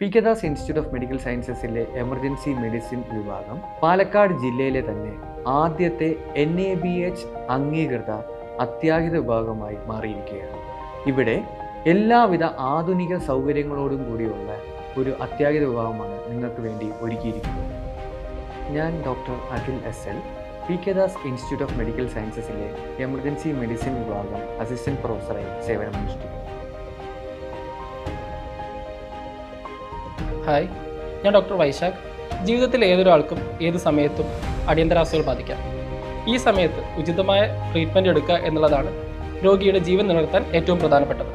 P K Das institute of medical സയൻസസിലെ emergency medicine വിഭാഗം പാലക്കാട് ജില്ലയിലെ തന്നെ ആദ്യത്തെ എൻ എ ബി എച്ച് അംഗീകൃത അത്യാഹിത വിഭാഗമായി മാറിയിരിക്കുകയാണ്. ഇവിടെ എല്ലാവിധ ആധുനിക സൗകര്യങ്ങളോടും കൂടിയുള്ള ഒരു അത്യാഹിത വിഭാഗമാണ് നിങ്ങൾക്ക് വേണ്ടി ഒരുക്കിയിരിക്കുന്നത്. ഞാൻ doctor Akhil S L P K Das institute of medical സയൻസസിലെ emergency medicine വിഭാഗം അസിസ്റ്റന്റ് പ്രൊഫസറായി സേവനമനുഷ്ഠിക്കുന്നു. ഹായ്. ഞാൻ ഡോക്ടർ വൈശാഖ്. ജീവിതത്തിൽ ഏതൊരാൾക്കും ഏത് സമയത്തും അടിയന്തരാവസ്ഥകൾ ബാധിക്കാം. ഈ സമയത്ത് ഉചിതമായ ട്രീറ്റ്മെന്റ് എടുക്കുക എന്നുള്ളതാണ് രോഗിയുടെ ജീവൻ നിലനിർത്താൻ ഏറ്റവും പ്രധാനപ്പെട്ടത്.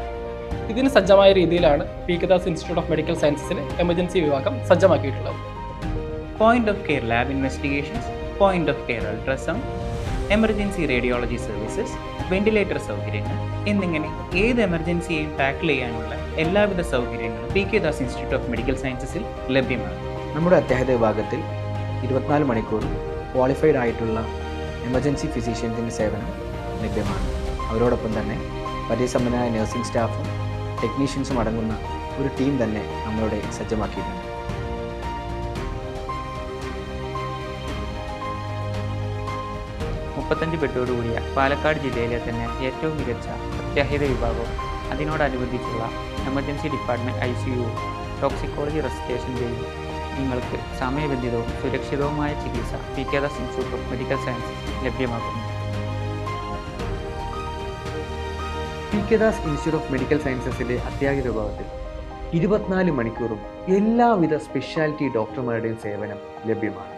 ഇതിന് സജ്ജമായ രീതിയിലാണ് പി കദാസ് ഇൻസ്റ്റിറ്റ്യൂട്ട് ഓഫ് മെഡിക്കൽ സയൻസസിലെ എമർജൻസി വിഭാഗം സജ്ജമാക്കിയിട്ടുള്ളത്. Point of care lab investigations point of care ultrasound emergency radiology services ventilator സൗകര്യങ്ങൾ എന്നിങ്ങനെ ഏത് എമർജൻസിയെയും ടാക്കിൾ ചെയ്യാനുള്ള എല്ലാവിധ സൗകര്യങ്ങളും P K Das institute of medical സയൻസസിൽ ലഭ്യമാണ്. നമ്മുടെ അത്യാഹിത വിഭാഗത്തിൽ ഇരുപത്തിനാല് മണിക്കൂർ ക്വാളിഫൈഡ് ആയിട്ടുള്ള എമർജൻസി ഫിസിഷ്യൻസിന്റെ സേവനം ലഭ്യമാണ്. അവരോടൊപ്പം തന്നെ പരിസമ്പന്നരായ നഴ്സിംഗ് സ്റ്റാഫും ടെക്നീഷ്യൻസും അടങ്ങുന്ന ഒരു ടീം തന്നെ നമ്മളുടെ സജ്ജമാക്കിയിട്ടുണ്ട്. മുപ്പത്തഞ്ച് ബെഡോടുകൂടിയ പാലക്കാട് ജില്ലയിലെ തന്നെ ഏറ്റവും മികച്ച അത്യാഹിത വിഭാഗവും അതിനോടനുബന്ധിച്ചുള്ള emergency department I C U toxicology resuscitation ചെയ്യും നിങ്ങൾക്ക് സമയബന്ധിതവും സുരക്ഷിതവുമായ ചികിത്സ P K Das institute of medical sciences ലഭ്യമാക്കുന്നു. P K Das institute of medical സയൻസസിലെ അത്യാഹിത വിഭാഗത്തിൽ ഇരുപത്തിനാല് മണിക്കൂറും എല്ലാവിധ സ്പെഷ്യാലിറ്റി ഡോക്ടർമാരുടെയും സേവനം ലഭ്യമാണ്.